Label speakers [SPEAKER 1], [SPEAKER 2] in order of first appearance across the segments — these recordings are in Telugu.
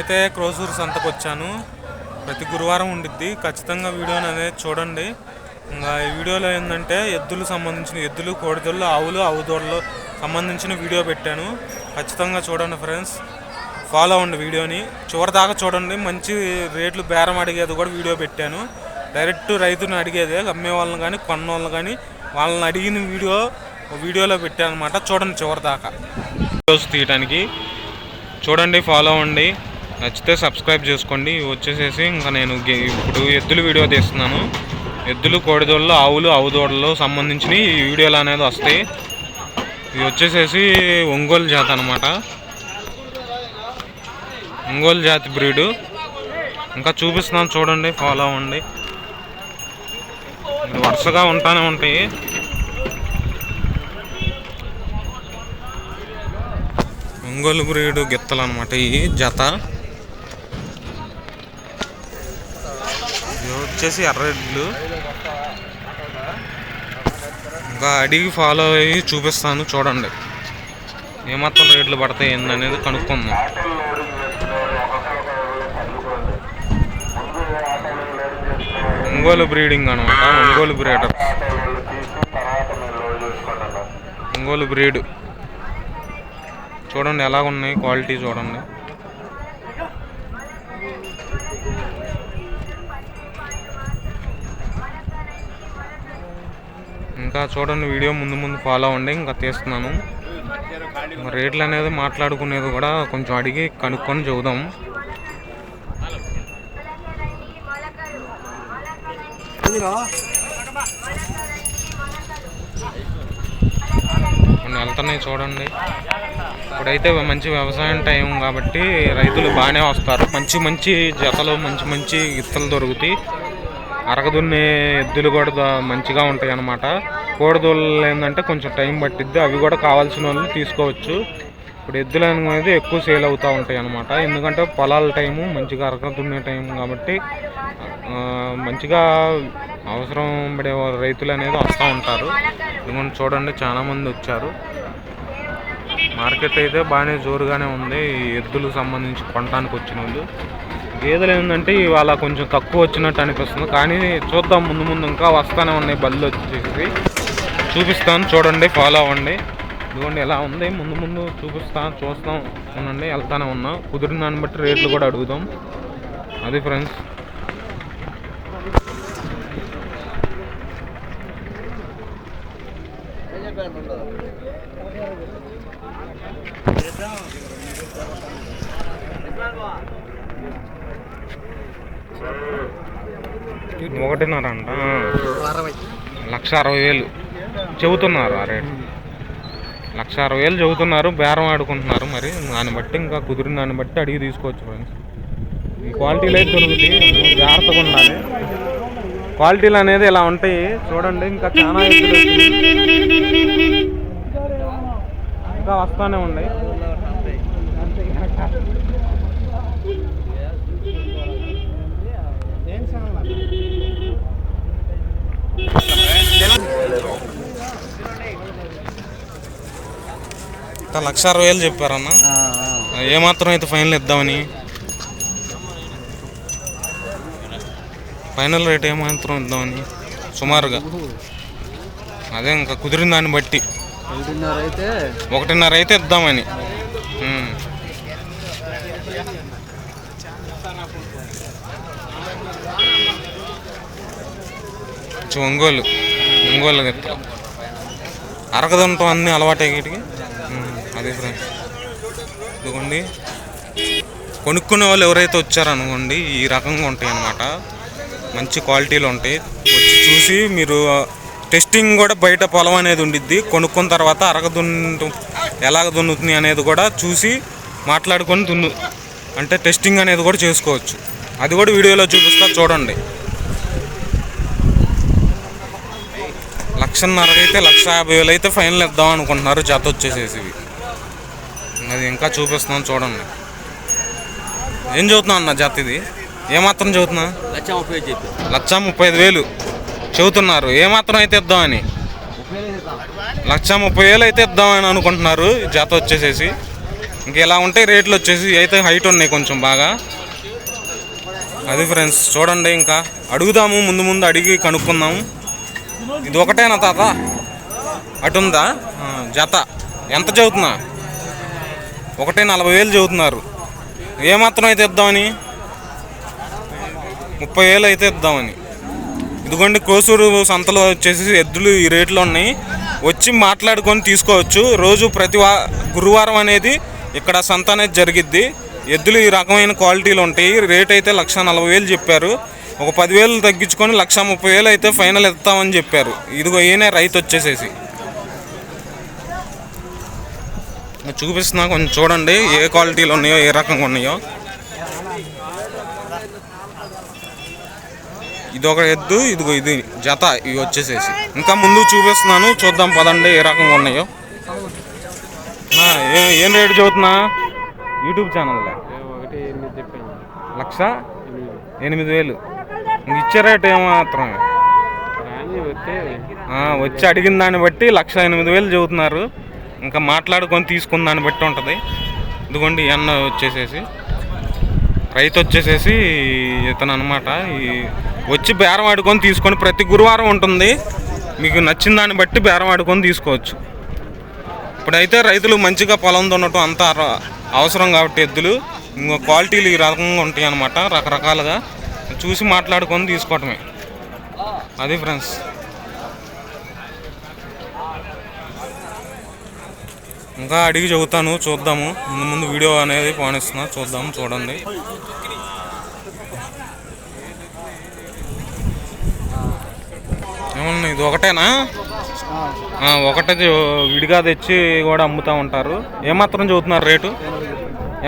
[SPEAKER 1] నేనైతే క్రోసూరు సంతకు వచ్చాను ప్రతి గురువారం ఉండిద్ది. ఖచ్చితంగా వీడియోని అనేది చూడండి. ఇంకా ఈ వీడియోలో ఏంటంటే ఎద్దులు సంబంధించిన ఎద్దులు కోడిదొళ్ళు ఆవులు ఆవు సంబంధించిన వీడియో పెట్టాను. ఖచ్చితంగా చూడండి ఫ్రెండ్స్. ఫాలో అవ్వండి వీడియోని. చివరి దాకా చూడండి. మంచి రేట్లు బేరం అడిగేది కూడా వీడియో పెట్టాను. డైరెక్ట్ రైతుని అడిగేదే అమ్మే వాళ్ళని కానీ కొన్న వాళ్ళని కానీ వాళ్ళని అడిగిన వీడియో వీడియోలో పెట్టాను అనమాట చూడండి చివరి దాకా. వీడియోస్ తీయడానికి చూడండి ఫాలో అవ్వండి. నచ్చితే సబ్స్క్రైబ్ చేసుకోండి. ఇవి వచ్చేసేసి ఇంకా నేను గే- ఇప్పుడు ఎద్దుల వీడియో తీస్తున్నాను. ఎద్దులు కోడిదోళ్ళు ఆవులు ఆవు దూడలు సంబంధించిన ఈ వీడియోలు అనేది వస్తాయి. ఇది వచ్చేసేసి ఒంగోలు జాతి అనమాట ఒంగోలు జాతి బ్రీడు. ఇంకా చూపిస్తున్నాను చూడండి ఫాలో అవ్వండి. వరుసగా ఉంటానే ఉంటాయి. ఒంగోలు బ్రీడు గిత్తలు అనమాట ఈ జత. వచ్చేసి ఎర్రడ్లు ఇంకా అడిగి ఫాలో అయ్యి చూపిస్తాను చూడండి. ఏమాత్రం రేట్లు పడతాయి ఏందనేది కనుక్కుందాం. ఒంగోలు బ్రీడింగ్ అనమాట ఒంగోలు బ్రీడర్ ఒంగోలు బ్రీడ్. చూడండి ఎలాగున్నాయి క్వాలిటీ చూడండి. ఇంకా చూడండి వీడియో ముందు ముందు ఫాలో అవ్వండి ఇంకా తీస్తున్నాను. రేట్లు అనేది మాట్లాడుకునేది కూడా కొంచెం అడిగి కనుక్కొని చూద్దాం కొన్ని వెళ్తున్నాయి చూడండి. ఇప్పుడైతే మంచి వ్యవసాయం టైం కాబట్టి రైతులు బాగానే వస్తారు. మంచి మంచి జతలు మంచి మంచి గిత్తలు దొరుకుతాయి. అరగదున్నే ఎద్దులు కూడా మంచిగా ఉంటాయి అన్నమాట కోడిదూళ్ళు ఏంటంటే కొంచెం టైం పట్టిద్ది. అవి కూడా కావాల్సిన వాళ్ళు తీసుకోవచ్చు. ఇప్పుడు ఎద్దులు అనేది ఎక్కువ సేల్ అవుతూ ఉంటాయి అన్నమాట. ఎందుకంటే పొలాల టైము మంచిగా అరగ టైం కాబట్టి మంచిగా అవసరం పడే రైతులు అనేది వస్తూ ఉంటారు. ఇదిగోండి చూడండి చాలామంది వచ్చారు. మార్కెట్ అయితే బాగానే జోరుగానే ఉంది. ఈ ఎద్దులకు సంబంధించి కొనడానికి వచ్చిన వాళ్ళు. గేదెలు ఏంటంటే ఇవాళ కొంచెం తక్కువ వచ్చినట్టు అనిపిస్తుంది. కానీ చూద్దాం ముందు ముందు ఇంకా వస్తూనే ఉన్నాయి బళ్ళు వచ్చేసి. చూపిస్తాను చూడండి ఫాలో అవ్వండి. ఇదిగోండి ఎలా ఉంది? ముందు ముందు చూపిస్తాను చూస్తాం. ఉండండి వెళ్తానే ఉన్నా. కుదిరిన దాన్ని బట్టి రేట్లు కూడా అడుగుదాం. అది ఫ్రెండ్స్ ఒకటిన్నర అంట. లక్ష అరవై వేలు. చెబుతున్నారు ఆ రేటు. లక్ష అరవై వేలు చెబుతున్నారు బేరం ఆడుకుంటున్నారు మరి. దాన్ని బట్టి ఇంకా కుదిరిన దాన్ని బట్టి అడిగి తీసుకోవచ్చు ఫ్రెండ్స్. ఈ క్వాలిటీలు అయితే దొరుకుతాయి జాగ్రత్తగా ఉండాలి. క్వాలిటీలు అనేది ఇలా ఉంటాయి చూడండి ఇంకా చాలా ఇంకా వస్తానే ఉన్నాయి. లక్ష అరవై వేలు చెప్పారన్న. ఏమాత్రం అయితే ఫైనల్ ఇద్దామని. ఫైనల్ రేట్ ఏమాత్రం ఇద్దామని. సుమారుగా. అదే ఇంకా కుదిరిన దాన్ని బట్టి. ఒకటిన్నర అయితే ఇద్దామని. ఒంగోలు. ఒంగోలు అరగదంటం అన్ని అలవాటే వీటికి అదే ఫ్రెండ్స్ ఇదిగోండి. కొనుక్కునే వాళ్ళు ఎవరైతే వచ్చారనుకోండి ఈ రకంగా ఉంటాయి అన్నమాట. మంచి క్వాలిటీలు ఉంటాయి. వచ్చి చూసి మీరు టెస్టింగ్ కూడా బయట పొలం అనేది ఉండిద్ది. కొనుక్కున్న తర్వాత అరగ దున్ను ఎలాగ దున్నుతుంది అనేది కూడా చూసి మాట్లాడుకొని దున్ను అంటే టెస్టింగ్ అనేది కూడా చేసుకోవచ్చు. అది కూడా వీడియోలో చూపిస్తా చూడండి. లక్షన్నరకైతే లక్ష యాభై వేలు అయితే ఫైనల్ ఇద్దాం అనుకుంటున్నారు జత వచ్చేసేసి. అది ఇంకా చూపిస్తున్నాను చూడండి. ఏం చదువుతున్నా అన్న జత ఇది ఏమాత్రం చదువుతున్నా?
[SPEAKER 2] లక్ష ముప్పై చెప్పి.
[SPEAKER 1] లక్ష ముప్పై ఐదు వేలు. చెబుతున్నారు. ఏమాత్రం అయితే ఇద్దామని? లక్ష ముప్పై వేలు అయితే ఇద్దామని అనుకుంటున్నారు. జత వచ్చేసేసి. ఇంక ఇలా ఉంటాయి రేట్లు వచ్చేసి అయితే హైట్ ఉన్నాయి కొంచెం బాగా. అది ఫ్రెండ్స్ చూడండి ఇంకా. అడుగుదాము ముందు ముందు అడిగి కనుక్కుందాము ఇది ఒకటేనా తాత? అటుందా? జత. ఎంత చదువుతున్నా? ఒకటే నలభై వేలు చదువుతున్నారు ఏమాత్రం అయితే ఇద్దామని? ముప్పై వేలు అయితే ఇద్దామని. ఇదిగోండి కోసూరు సంతలో వచ్చేసి ఎద్దులు ఈ రేట్లో ఉన్నాయి. వచ్చి మాట్లాడుకొని తీసుకోవచ్చు. రోజు ప్రతి వా గురువారం అనేది ఇక్కడ సంత అనేది జరిగిద్ది. ఎద్దులు ఈ రకమైన క్వాలిటీలు ఉంటాయి. రేట్ అయితే లక్ష నలభై వేలు చెప్పారు. ఒక పదివేలు తగ్గించుకొని లక్ష ముప్పై వేలు అయితే ఫైనల్ ఇస్తామని చెప్పారు. ఇదిగో ఈయన రైతు వచ్చేసేసి నేను చూపిస్తున్నా కొంచెం చూడండి ఏ క్వాలిటీలు ఉన్నాయో ఏ రకంగా ఉన్నాయో. ఇది ఒక ఎద్దు ఇదిగో ఇది జత ఇవి వచ్చేసేసి. ఇంకా ముందు చూపిస్తున్నాను చూద్దాం పదండి ఏ రకంగా ఉన్నాయో. ఏ- రేటు చదువుతున్నా? యూట్యూబ్ ఛానల్లో?
[SPEAKER 2] చెప్పాను
[SPEAKER 1] లక్ష? ఎనిమిది వేలు. ఇచ్చే రేట్ ఏమాత్రం వచ్చి అడిగిన దాన్ని బట్టి లక్ష ఎనిమిది వేలు చదువుతున్నారు. ఇంకా మాట్లాడుకొని తీసుకున్న దాన్ని బట్టి ఉంటుంది. ఇదిగోండి అన్న వచ్చేసేసి. రైతు వచ్చేసేసి ఇతను అనమాట ఈ వచ్చి బేరం ఆడుకొని తీసుకొని ప్రతి గురువారం ఉంటుంది. మీకు నచ్చిన దాన్ని బట్టి బేరం ఆడుకొని తీసుకోవచ్చు. ఇప్పుడైతే రైతులు మంచిగా పొలం దున్నటం అంత అవసరం కాబట్టి ఎద్దులు ఇంకో క్వాలిటీలు ఈ రకంగా ఉంటాయి అన్నమాట రకరకాలుగా. చూసి మాట్లాడుకొని తీసుకోవటమే. అది ఫ్రెండ్స్. ఇంకా అడిగి చెబుతాను చూద్దాము. ముందు ముందు వీడియో అనేది పానిస్తున్నా చూద్దాం చూడండి. ఏమన్నా ఇది ఒకటేనా? ఒకటే విడిగా తెచ్చి కూడా అమ్ముతూ ఉంటారు. ఏమాత్రం చదువుతున్నారు రేటు?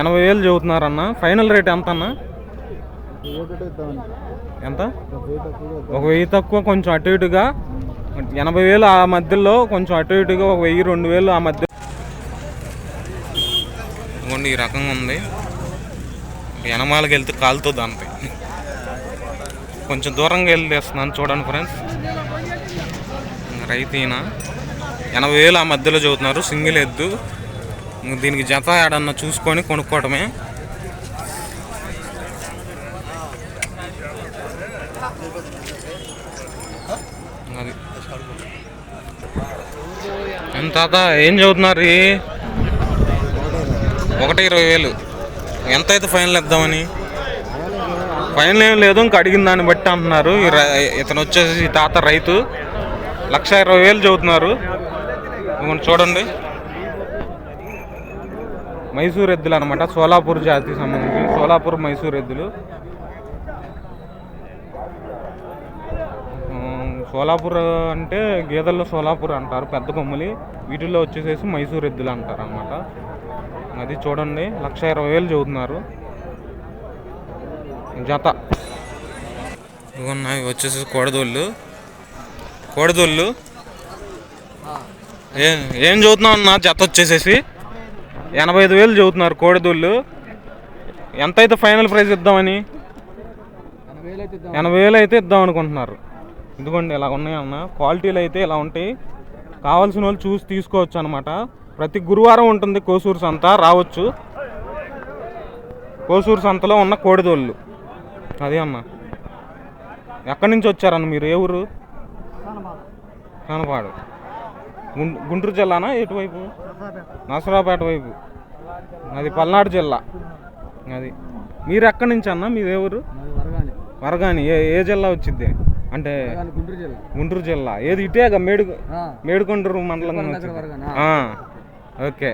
[SPEAKER 1] ఎనభై వేలు చదువుతున్నారు అన్న ఫైనల్ రేట్ ఎంత అన్న ఎంత? ఒక వెయ్యి తక్కువ కొంచెం అటు ఇటుగా. ఎనభై వేలు ఆ మధ్యలో కొంచెం అటు ఇటుగా ఒక వెయ్యి రెండు వేలు ఆ మధ్య ఇదిగోండి ఈ రకంగా ఉంది. ఎనమాలకి వెళ్తే కాలుతుంది అంతే కొంచెం దూరంగా వెళ్ళేస్తున్నాను చూడండి ఫ్రెండ్స్. రైతు ఈయన. ఎనభై వేలు ఆ మధ్యలో చదువుతున్నారు. సింగిల్ ఎద్దు. దీనికి జత ఏడన్నా చూసుకొని కొనుక్కోవటమే. అది. ఎంత తాత ఏం చదువుతున్నారు? ఒకటి ఇరవై వేలు. ఎంత అయితే ఫైనల్ ఇద్దామని ఫైనల్ ఏం లేదు ఇంకా అడిగిన దాన్ని బట్టి అంటున్నారు. ఈ రై- ఇతను వచ్చేసి తాత రైతు. లక్ష ఇరవై వేలు చదువుతున్నారు. చూడండి. మైసూర్ ఎద్దులు అనమాట సోలాపూర్ జాతికి సంబంధించి. సోలాపూర్ మైసూర్ ఎద్దులు. సోలాపూర్ అంటే గేదెల్లో సోలాపూర్ అంటారు పెద్ద కొమ్ములి. వీటిల్లో వచ్చేసేసి మైసూర్ ఎద్దులు అంటారు అనమాట అది చూడండి. లక్ష ఇరవై వేలు చదువుతున్నారు జత. ఇవన్నీ వచ్చేసి కోడదోళ్ళు కోడదోళ్ళు ఏం ఏం చదువుతున్నావు అన్న? జత వచ్చేసేసి. ఎనభై ఐదు వేలు చదువుతున్నారు కోడిదోళ్ళు ఎంత అయితే ఫైనల్ ప్రైస్ ఇద్దామని?
[SPEAKER 2] ఎనభై వేలు అయితే ఇద్దాం
[SPEAKER 1] ఎనభై వేలు అయితే ఇద్దాం అనుకుంటున్నారు. ఇదిగోండి ఇలా ఉన్నాయన్న క్వాలిటీలు అయితే ఇలా ఉంటాయి. కావాల్సిన వాళ్ళు చూసి తీసుకోవచ్చు అనమాట ప్రతి గురువారం ఉంటుంది కోసూరు సంత రావచ్చు. కోసూరు సంతలో ఉన్న కోడిదోళ్ళు. అదే అన్న. ఎక్కడి నుంచి వచ్చారన్న మీరు? ఏ ఊరు? కనపాడు. గుంటూరు జిల్లానా ఎటువైపు? నసరాపేట వైపు. అది పల్నాడు జిల్లా. అది. మీరు ఎక్కడి నుంచి అన్న? మీది ఏ ఊరు?
[SPEAKER 2] వరగాని.
[SPEAKER 1] ఏ ఏ జిల్లా వచ్చింది? అంటే
[SPEAKER 2] గుంటూరు జిల్లా.
[SPEAKER 1] గుంటూరు జిల్లా. ఏది ఇటేగా? మేడు మేడుకొండూరు మండలం ఓకే.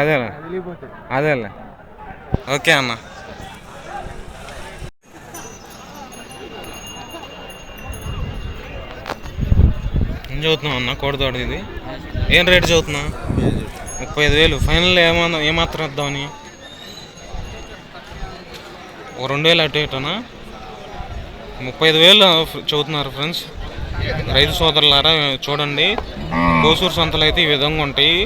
[SPEAKER 1] అదేలే. అదేలే. ఓకే అన్న. ఏం చదువుతున్నావు అన్న? కోడితోడు ఇది. ఏం రేటు చదువుతున్నా? ముప్పై ఐదు వేలు. ఫైనల్ ఏమన్నా ఏమాత్రం ఇద్దామని ఓ రెండు వేలు అటు ఇటునా? ముప్పై ఐదు వేలు చదువుతున్నారు ఫ్రెండ్స్. రైతు సోదరులారా చూడండి. కోసూరు సంతలు అయితే ఈ విధంగా ఉంటాయి.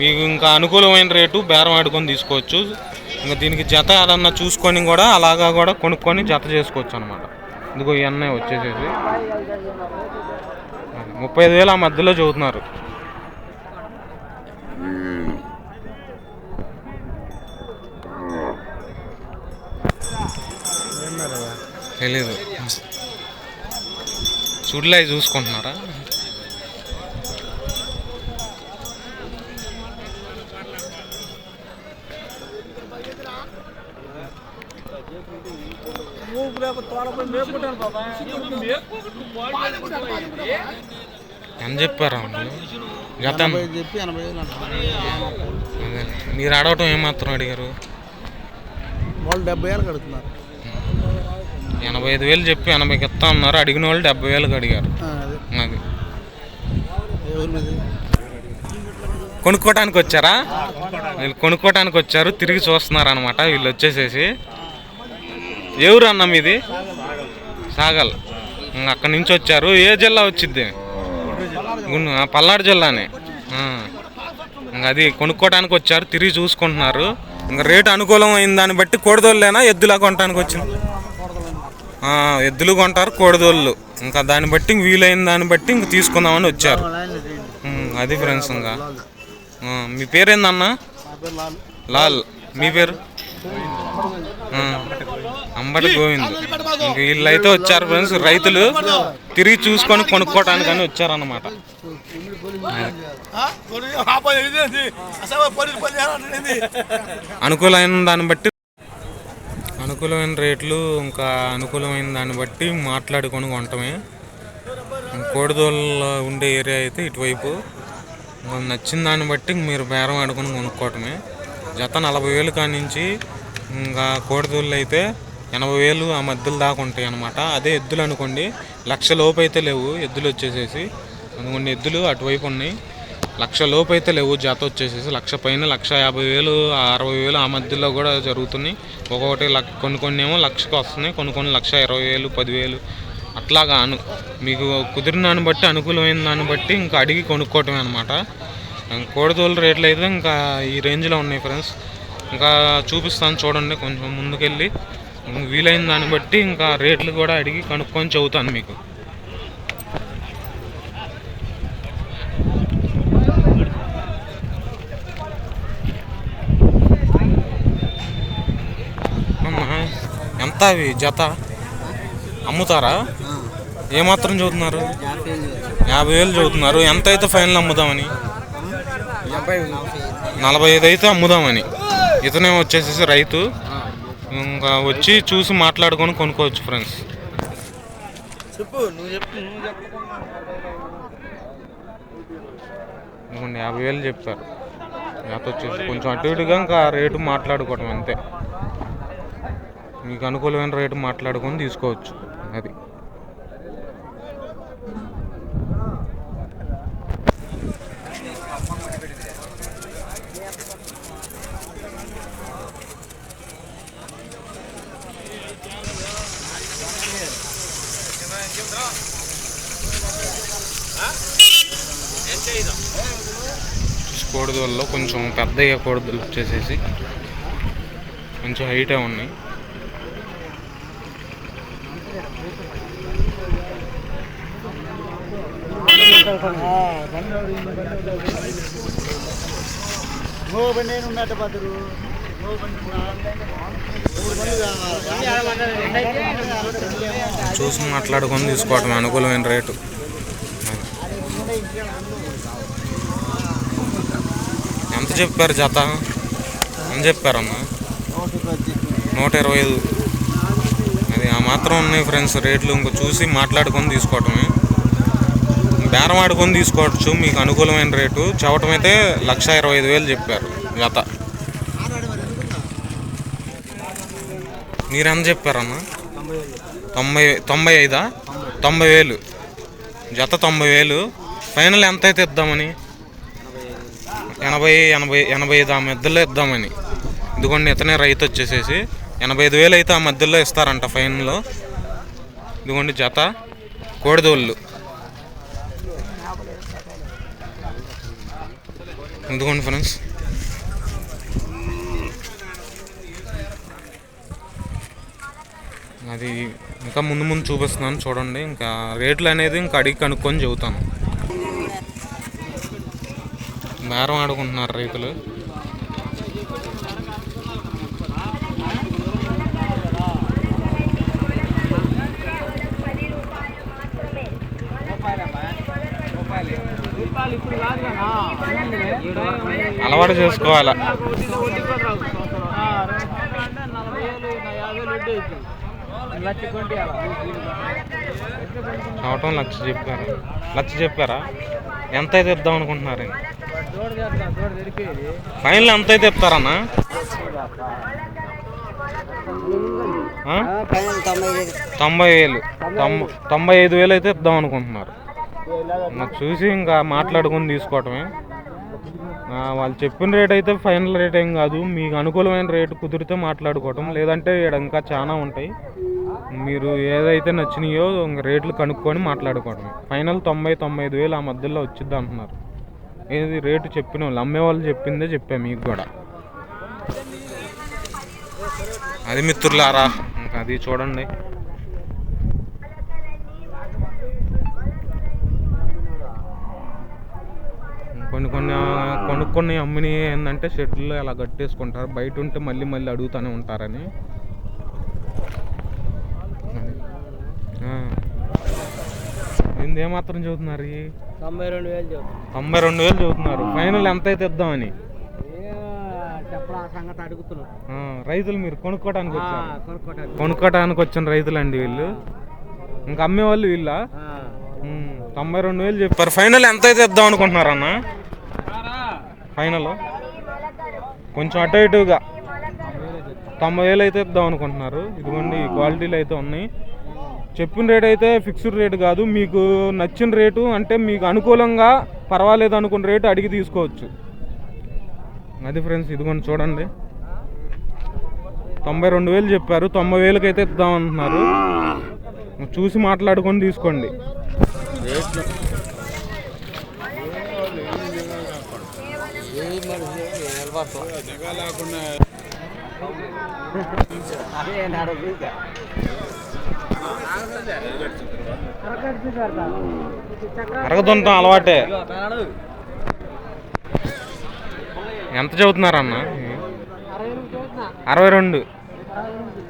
[SPEAKER 1] మీకు ఇంకా అనుకూలమైన రేటు బేరం ఆడుకొని తీసుకోవచ్చు. ఇంకా దీనికి జత ఏదన్నా చూసుకొని కూడా అలాగా కూడా కొనుక్కొని జత చేసుకోవచ్చు అనమాట ఇందుకో ఇవన్నీ వచ్చేసేసి. ముప్పై ఐదు వేలు ఆ మధ్యలో చదువుతున్నారు. తెలీదు. చూడలే చూసుకుంటున్నారా? ఎంత చెప్పారా వాళ్ళు? మీరు అడగటం ఏమాత్రం అడిగారు?
[SPEAKER 3] వాళ్ళు డెబ్బై వేలకు అడుగుతున్నారు.
[SPEAKER 1] ఎనభై ఐదు వేలు చెప్పి ఎనభైకి ఇస్తా అన్నారు. అడిగిన వాళ్ళు డెబ్బై వేలకు అడిగారు.
[SPEAKER 3] అదే.
[SPEAKER 1] కొనుక్కోటానికి వచ్చారా? వీళ్ళు కొనుక్కోటానికి వచ్చారు తిరిగి చూస్తున్నారు అనమాట వీళ్ళు వచ్చేసేసి. ఎవరు అన్న మీది? సాగల్. ఇంక అక్కడి నుంచి వచ్చారు. ఏ జిల్లా ఆ, పల్నాడు జిల్లానే. అది కొనుక్కోటానికి వచ్చారు తిరిగి చూసుకుంటున్నారు. ఇంకా రేటు అనుకూలం అయిన దాన్ని బట్టి కోడిదోళ్ళేనా ఎద్దులా కొనటానికి వచ్చింది. ఎద్దులు కొంటారు కోడిదోళ్ళు. ఇంకా దాన్ని బట్టి ఇంక వీలైన దాన్ని బట్టి ఇంక తీసుకుందామని వచ్చారు. అది ఫ్రెండ్స్ ఇంకా. మీ
[SPEAKER 3] పేరు లాల్.
[SPEAKER 1] లాల్ మీ పేరు? అంబటి గోవింద్. ఇంక వీళ్ళైతే వచ్చారు ఫ్రెండ్స్ రైతులు తిరిగి చూసుకొని కొనుక్కోవటానికి అని వచ్చారన్నమాట అనుకూలమైన దాన్ని బట్టి అనుకూలమైన రేట్లు ఇంకా అనుకూలమైన దాన్ని బట్టి మాట్లాడుకొని కొనటమే కోడిదోళ్ళ ఉండే ఏరియా అయితే ఇటువైపు. నచ్చిన దాన్ని బట్టి మీరు బేరం ఆడుకొని కొనుక్కోవటమే. జత నలభై వేలు కానించి ఇంకా కోడిదోళ్ళు అయితే ఎనభై వేలు ఆ మధ్యలో దాకా ఉంటాయి అనమాట అదే ఎద్దులు అనుకోండి లక్ష లోపు అయితే లేవు ఎద్దులు వచ్చేసేసి. కొన్ని ఎద్దులు అటువైపు ఉన్నాయి. లక్ష లోపు అయితే లేవు జాత వచ్చేసేసి లక్ష పైన లక్ష యాభై వేలు అరవై వేలు ఆ మధ్యలో కూడా జరుగుతున్నాయి. ఒక్కొక్కటి లక్ష కొన్ని కొన్ని ఏమో లక్షకు వస్తున్నాయి కొన్ని కొన్ని లక్ష ఇరవై వేలు పదివేలు అట్లాగా అను మీకు కుదిరిన దాన్ని బట్టి అనుకూలమైన దాన్ని బట్టి ఇంకా అడిగి కొనుక్కోవటమే అనమాట కోడిదోలు రేట్లు అయితే ఇంకా ఈ రేంజ్లో ఉన్నాయి ఫ్రెండ్స్. ఇంకా చూపిస్తాను చూడండి కొంచెం ముందుకెళ్ళి. వీలైన దాన్ని బట్టి ఇంకా రేట్లు కూడా అడిగి కనుక్కొని చెబుతాను మీకు అమ్మా, ఎంత అవి జత. అమ్ముతారా? ఏమాత్రం చదువుతున్నారు? యాభై వేలు చదువుతున్నారు. ఎంత అయితే ఫైనల్ అమ్ముదామని? నలభై ఐదు అయితే అమ్ముదామని. ఇతనే వచ్చేసేసి రైతు. ఇంకా వచ్చి చూసి మాట్లాడుకొని కొనుక్కోవచ్చు ఫ్రెండ్స్.
[SPEAKER 3] చెప్పు నువ్వు చెప్పు
[SPEAKER 1] యాభై వేలు చెప్పారు జత వచ్చేసి కొంచెం అటు ఇటుగా ఇంకా రేటు మాట్లాడుకోవటం అంతే. మీకు అనుకూలమైన రేటు మాట్లాడుకొని తీసుకోవచ్చు. అది. కోడిదల్లో కొంచెం పెద్ద కోడిదలు వచ్చేసేసి కొంచెం హైటే ఉన్నాయి. చూసి మాట్లాడుకొని తీసుకోవటం అనుకూలమైన రేటు. ఎంత చెప్పారు జత? అని చెప్పారమ్మా? నూట ఇరవై ఐదు. అది ఆ మాత్రం ఉన్నాయి ఫ్రెండ్స్ రేట్లు ఇంకో చూసి మాట్లాడుకొని తీసుకోవటమే. బేరం ఆడుకొని తీసుకోవచ్చు మీకు అనుకూలమైన రేటు. చవటం అయితే లక్ష ఇరవై ఐదు వేలు చెప్పారు జత మీరు ఎంత చెప్పారమ్మా? తొంభై తొంభై ఐదా? తొంభై వేలు. జత తొంభై వేలు. ఫైనల్ ఎంత అయితే ఇద్దామని? ఎనభై ఎనభై ఎనభై ఐదు ఆ మధ్యలో ఇద్దామని. ఇదిగోండి ఇతనే రైతు వచ్చేసేసి ఎనభై ఐదు వేలు అయితే ఆ మధ్యలో ఇస్తారంట ఫైనల్లో ఇదిగోండి జత. కోడిదోళ్ళు. ఎందుకోండి ఫ్రెండ్స్? అది ఇంకా ముందు ముందు చూపిస్తున్నాను చూడండి. ఇంకా రేట్లు అనేది ఇంకా అడిగి కనుక్కొని చెబుతాను. మేరం ఆడుకుంటున్నారు రైతులు. ఇప్పుడు అలవాటు చేసుకోవాలా? అవటం లక్ష చెప్పారు? లక్ష చెప్పారా? ఎంత అయితే ఇద్దాం అనుకుంటున్నారు? ఫైనల్ ఎంత అయితే ఇస్తారన్నా తొంభై వేలు. తొంభై తొంభై ఐదు వేలు అయితే ఇద్దాం అనుకుంటున్నారు. నాకు చూసి ఇంకా మాట్లాడుకొని తీసుకోవటమే. వాళ్ళు చెప్పిన రేట్ అయితే ఫైనల్ రేట్ ఏం కాదు. మీకు అనుకూలమైన రేటు కుదిరితే మాట్లాడుకోవటం. లేదంటే ఇక్కడ ఇంకా చాలా ఉంటాయి. మీరు ఏదైతే నచ్చినాయో రేట్లు కనుక్కొని మాట్లాడుకోవటం ఫైనల్ తొంభై తొంభై ఐదు వేలు ఆ మధ్యలో వచ్చిద్ది అంటున్నారు. ఏది రేటు చెప్పిన వాళ్ళు అమ్మే వాళ్ళు చెప్పిందే చెప్పా మీకు కూడా. అది మిత్రులారా ఇంకా అది చూడండి. కొన్ని కొన్ని కొనుక్కొని అమ్మిని ఏంటంటే షెడ్లు అలా కట్టేసుకుంటారు. బయట ఉంటే మళ్ళీ మళ్ళీ అడుగుతూనే ఉంటారని. ఏంది ఏమాత్రం చదువుతున్నారు?
[SPEAKER 2] తొంభై రెండు వేలు
[SPEAKER 1] తొంభై రెండు వేలు చదువుతున్నారు. ఫైనల్ ఎంత అయితే ఇద్దామని రైతులు మీరు కొనుక్కోవడానికి వచ్చారు.
[SPEAKER 2] కొనుక్కోటానికి.
[SPEAKER 1] వచ్చిన రైతులండి వీళ్ళు. ఇంకా అమ్మే వాళ్ళు? వీళ్ళ తొంభై రెండు వేలు చెప్పారు. ఫైనల్ ఎంత అయితే ఇద్దాం అనుకుంటున్నారు అన్న ఫైనల్. కొంచెం అటు ఇటుగా. తొంభై వేలు అయితే ఇద్దాం అనుకుంటున్నారు. ఇదిగోండి క్వాలిటీలు అయితే ఉన్నాయి. చెప్పిన రేట్ అయితే ఫిక్స్డ్ రేట్ కాదు. మీకు నచ్చిన రేటు అంటే మీకు అనుకూలంగా పర్వాలేదు అనుకున్న రేటు అడిగి తీసుకోవచ్చు. అది ఫ్రెండ్స్ ఇదిగోండి చూడండి. తొంభై రెండు వేలు చెప్పారు. తొంభై వేలకి అయితే ఇద్దాం అంటున్నారు. చూసి మాట్లాడుకొని తీసుకోండి. అరగదుంటాం అలవాటే. ఎంత చదువుతున్నారన్న? అరవై రెండు.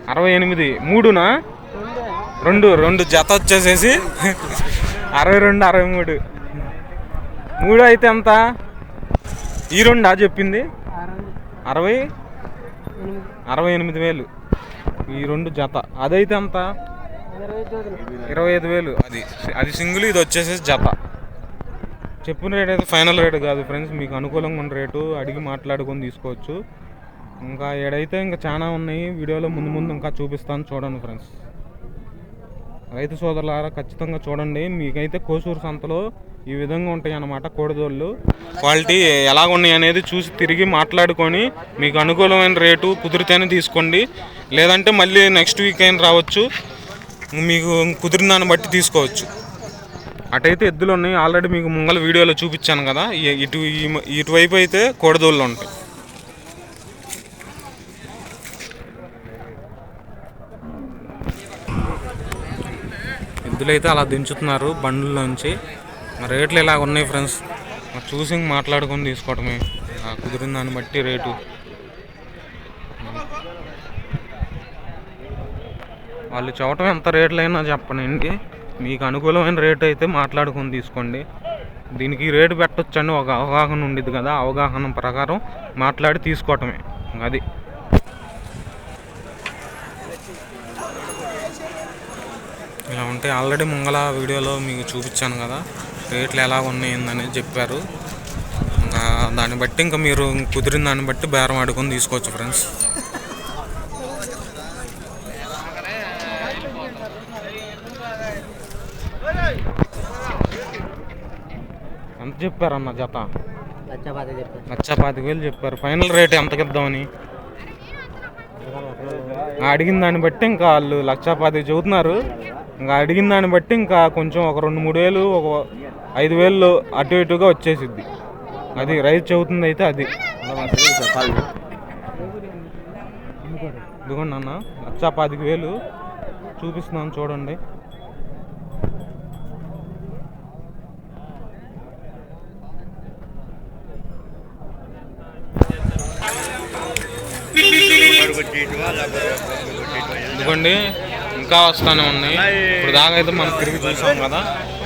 [SPEAKER 1] అరవై ఎనిమిది. మూడునా? రెండు రెండు. జత వచ్చేసేసి అరవై రెండు అరవై మూడు. మూడు అయితే ఎంత? ఈ రెండా చెప్పింది? అరవై? అరవై ఎనిమిది వేలు. ఈ రెండు జత. అదైతే ఎంత? ఇరవై ఐదు వేలు. అది అది సింగిల్ ఇది వచ్చేసేసి జత. చెప్పిన రేట్ అయితే ఫైనల్ రేట్ కాదు ఫ్రెండ్స్. మీకు అనుకూలంగా ఉన్న రేటు అడిగి మాట్లాడుకొని తీసుకోవచ్చు. ఇంకా ఏడైతే ఇంకా చాలా ఉన్నాయి వీడియోలో ముందు ముందు ఇంకా చూపిస్తాను చూడండి ఫ్రెండ్స్. రైతు సోదరులారా ఖచ్చితంగా చూడండి. మీకైతే కోసూరు సంతలో ఈ విధంగా ఉంటాయి అన్నమాట కోడిదోళ్ళు. క్వాలిటీ ఎలాగ ఉన్నాయి అనేది చూసి తిరిగి మాట్లాడుకొని మీకు అనుకూలమైన రేటు కుదిరితేనే తీసుకోండి. లేదంటే మళ్ళీ నెక్స్ట్ వీక్ అయినా రావచ్చు. మీకు కుదిరిన దాన్ని బట్టి తీసుకోవచ్చు. అటైతే ఎద్దులు ఉన్నాయి ఆల్రెడీ మీకు ముంగల వీడియోలో చూపించాను కదా. ఇటు ఇటువైపు అయితే కోడదోళ్ళు ఉంటాయి. ఎద్దులైతే అలా దించుతున్నారు బండ్లలోంచి. మరి రేట్లు ఇలాగ ఉన్నాయి ఫ్రెండ్స్. మరి చూసి మాట్లాడుకొని తీసుకోవటమే. కుదిరిన దాన్ని బట్టి రేటు. వాళ్ళు చూడటం ఎంత రేట్లైనా చెప్పనండి మీకు అనుకూలమైన రేట్ అయితే మాట్లాడుకొని తీసుకోండి. దీనికి రేటు పెట్టొచ్చండి ఒక అవగాహన ఉండిద్ది కదా అవగాహన ప్రకారం మాట్లాడి తీసుకోవటమే. అది. ఇలా ఉంటే ఆల్రెడీ ముంగళ వీడియోలో మీకు చూపించాను కదా. రేట్లు ఎలా ఉన్నాయి అనేది చెప్పారు దాన్ని బట్టి ఇంకా మీరు కుదిరిన దాన్ని బట్టి బేరం ఆడుకొని తీసుకోవచ్చు ఫ్రెండ్స్. ఎంత చెప్పారన్న జత? లక్ష పాతిక వేలు చెప్పారు. ఫైనల్ రేట్ ఎంతకి ఇద్దామని? అడిగిన దాన్ని బట్టి ఇంకా వాళ్ళు లక్ష పాతిక చెబుతున్నారు. ఇంకా అడిగిన దాన్ని బట్టి ఇంకా కొంచెం ఒక రెండు మూడు వేలు ఒక ఐదు వేలు అటు ఇటుగా వచ్చేసిద్ది. అది రైతు చెబుతుంది అయితే అది. ఇదిగోండి అన్న లక్ష పాతిక వేలు చూపిస్తున్నాను చూడండి. ఇదిగోండి ఇంకా వస్తానే ఉన్నాయి ఇప్పుడు దాకా అయితే మనం తిరిగి చూసాం కదా.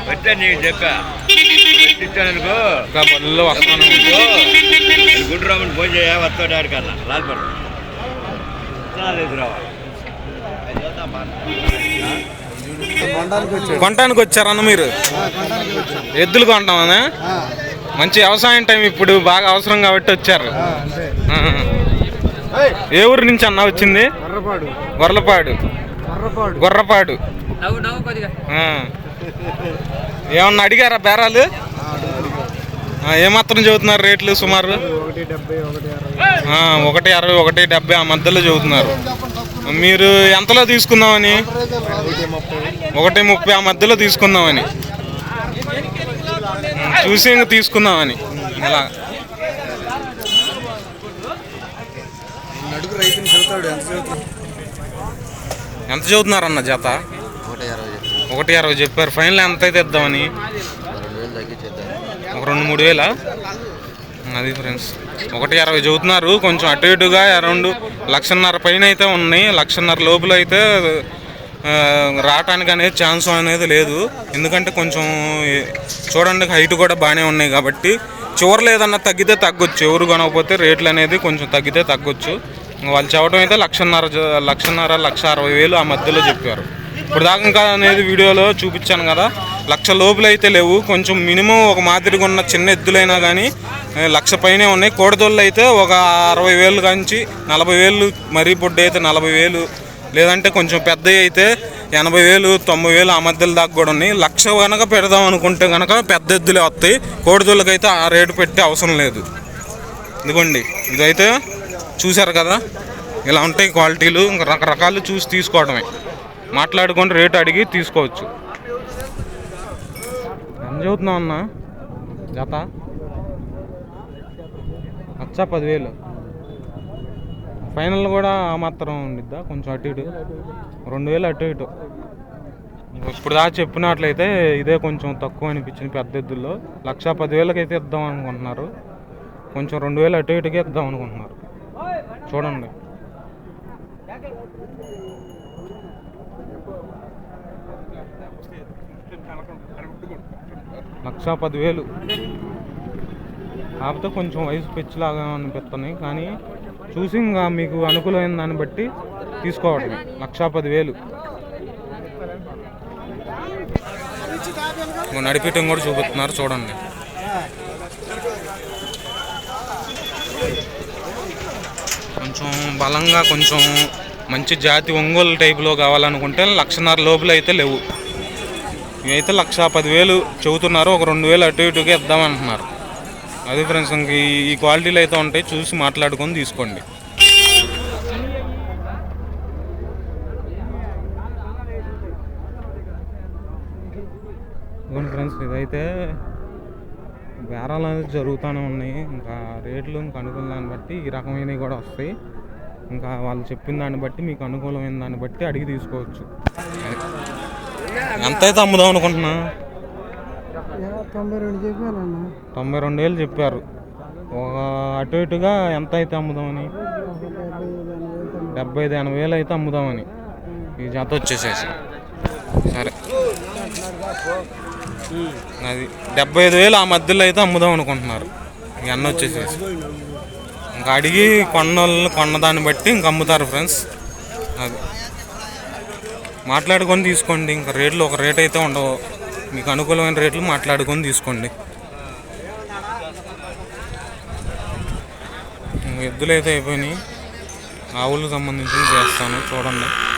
[SPEAKER 4] వచ్చా నీకు చెప్పా ఇచ్చాననుకో.
[SPEAKER 1] ఇంకా బళ్ళు వస్తాను
[SPEAKER 4] గుండ్రామని ఫోన్ చేయ వస్తాడు ఆడికల్లా లాల్పడు
[SPEAKER 1] కొనటానికి వచ్చారన్న మీరు? ఎద్దులు కొంటామనే?
[SPEAKER 3] ఆ,
[SPEAKER 1] మంచి వ్యవసాయం టైం ఇప్పుడు బాగా అవసరం కాబట్టి వచ్చారు. ఏ ఊరు నుంచి అన్న వచ్చింది?
[SPEAKER 3] కర్రపాడు
[SPEAKER 1] గొర్రపాడు. ఏమన్నా అడిగారా బేరాలు? ఏమాత్రం చదువుతున్నారు రేట్లు సుమారు?
[SPEAKER 3] ఒకటి అరవై
[SPEAKER 1] ఒకటి డెబ్బై ఆ మధ్యలో చదువుతున్నారు మీరు ఎంతలో తీసుకుందామని?
[SPEAKER 3] ఒకటి ముప్పై
[SPEAKER 1] ఆ మధ్యలో తీసుకుందామని. చూసి ఇంక తీసుకుందామని. ఇలా
[SPEAKER 3] నడుగు రైతుని చెబుతాడు ఎంత చదువుతాడు
[SPEAKER 1] ఎంత చదువుతున్నారన్న జత?
[SPEAKER 4] ఒకటి అరవై
[SPEAKER 1] చెప్పారు. ఫైనల్ ఎంత అయితే ఇద్దామని ఒక రెండు మూడు వేల? అది ఫ్రెండ్స్. ఒకటి అరవై చదువుతున్నారు. కొంచెం అటు ఇటుగా అరౌండ్ లక్షన్నర పైన అయితే ఉన్నాయి. లక్షన్నర లోపల అయితే రావటానికి అనేది ఛాన్స్ అనేది లేదు. ఎందుకంటే కొంచెం చూడండి హైట్ కూడా బాగానే ఉన్నాయి కాబట్టి. చివరిలో ఏదన్నా తగ్గితే తగ్గొచ్చు. ఎవరు కొనకపోతే రేట్లు అనేది కొంచెం తగ్గితే తగ్గొచ్చు. వాళ్ళు చెప్పడం అయితే లక్షన్నర లక్షన్నర లక్ష అరవై వేలు ఆ మధ్యలో చెప్పారు. ఇప్పుడు దాకా ఇంకా అనేది వీడియోలో చూపించాను కదా లక్ష లోపల అయితే లేవు. కొంచెం మినిమం ఒక మాదిరిగా ఉన్న చిన్న ఎద్దులైనా కానీ లక్ష పైనే ఉన్నాయి. కోడదోళ్ళు అయితే ఒక అరవై వేలు కాంచి నలభై వేలు మరీ పొడ్డు అయితే నలభై వేలు లేదంటే కొంచెం పెద్దవి అయితే ఎనభై వేలు తొంభై వేలు ఆ మధ్యలో దాకా కూడా ఉన్నాయి. లక్ష కనుక పెడదాం అనుకుంటే కనుక పెద్ద ఎద్దులే వస్తాయి. కోడిదొళ్ళకైతే ఆ రేటు పెట్టే అవసరం లేదు. ఇదిగోండి ఇదైతే చూశారు కదా? ఇలా ఉంటాయి క్వాలిటీలు. ఇంకా రకరకాలు చూసి తీసుకోవడమే. మాట్లాడుకొని రేటు అడిగి తీసుకోవచ్చు. ఎంత చదువుతున్నావు అన్న? జత? అచ్చా పదివేలు. ఫైనల్ కూడా ఆ మాత్రం ఉండిద్దా? కొంచెం అటు ఇటు. రెండు వేలు అటు ఇటు. ఇప్పుడు దాకా చెప్పినట్లయితే ఇదే కొంచెం తక్కువ అనిపించింది పెద్ద ఎద్దుల్లో. లక్ష పదివేలకి అయితే ఇద్దాం అనుకుంటున్నారు. కొంచెం రెండు వేలు అటు ఇటుకే ఇద్దాం అనుకుంటున్నారు. చూడండి. లక్ష పదివేలు. కాకపోతే కొంచెం వయసు పెచ్చిలాగా అనిపిస్తున్నాయి. కానీ చూసి ఇంకా మీకు అనుకూలమైన దాన్ని బట్టి తీసుకోవటమే లక్ష పదివేలు. నడిపిటం కూడా చూపిస్తున్నారు. చూడండి. కొంచెం బలంగా కొంచెం మంచి జాతి ఒంగోలు టైపులో కావాలనుకుంటే లక్షన్నర లోపల అయితే లేవు. ఇవైతే లక్ష పదివేలు చెబుతున్నారు. ఒక రెండు వేలు అటు ఇటుగా ఇద్దామంటున్నారు అది ఫ్రెండ్స్ ఇంక ఈ- క్వాలిటీలు అయితే ఉంటాయి. చూసి మాట్లాడుకొని తీసుకోండి. ఫ్రెండ్స్ ఇదైతే బేరాలు అనేది జరుగుతూనే ఉన్నాయి. ఇంకా రేట్లు ఇంకా అనుకున్న దాన్ని బట్టి ఈ రకమైనవి కూడా వస్తాయి. ఇంకా వాళ్ళు చెప్పిన దాన్ని బట్టి మీకు అనుకూలమైన దాన్ని బట్టి అడిగి తీసుకోవచ్చు. అది. ఎంత అయితే అమ్ముదాం అనుకుంటున్నా?
[SPEAKER 3] తొంభై రెండు
[SPEAKER 1] తొంభై రెండు వేలు చెప్పారు. ఒక అటు ఇటుగా ఎంత అయితే అమ్ముదామని? డెబ్బై ఐదు ఎనభై వేలు అయితే అమ్ముదామని. ఈ జత వచ్చేసేసి. సరే. అది డెబ్బై ఐదు వేలు ఆ మధ్యలో అయితే అమ్ముదాం అనుకుంటున్నారు. ఈ అన్న వచ్చేసేసి. ఇంకా అడిగి కొన్న వాళ్ళు కొన్న దాన్ని బట్టి ఇంక అమ్ముతారు ఫ్రెండ్స్. అది. మాట్లాడుకొని తీసుకోండి. ఇంకా రేట్లు ఒక రేట్ అయితే ఉండవు. మీకు అనుకూలమైన రేట్లు మాట్లాడుకొని తీసుకోండి. ఎద్దులు అయితే అయిపోయినాయి. ఆవులకు సంబంధించి చేస్తాను. చూడండి.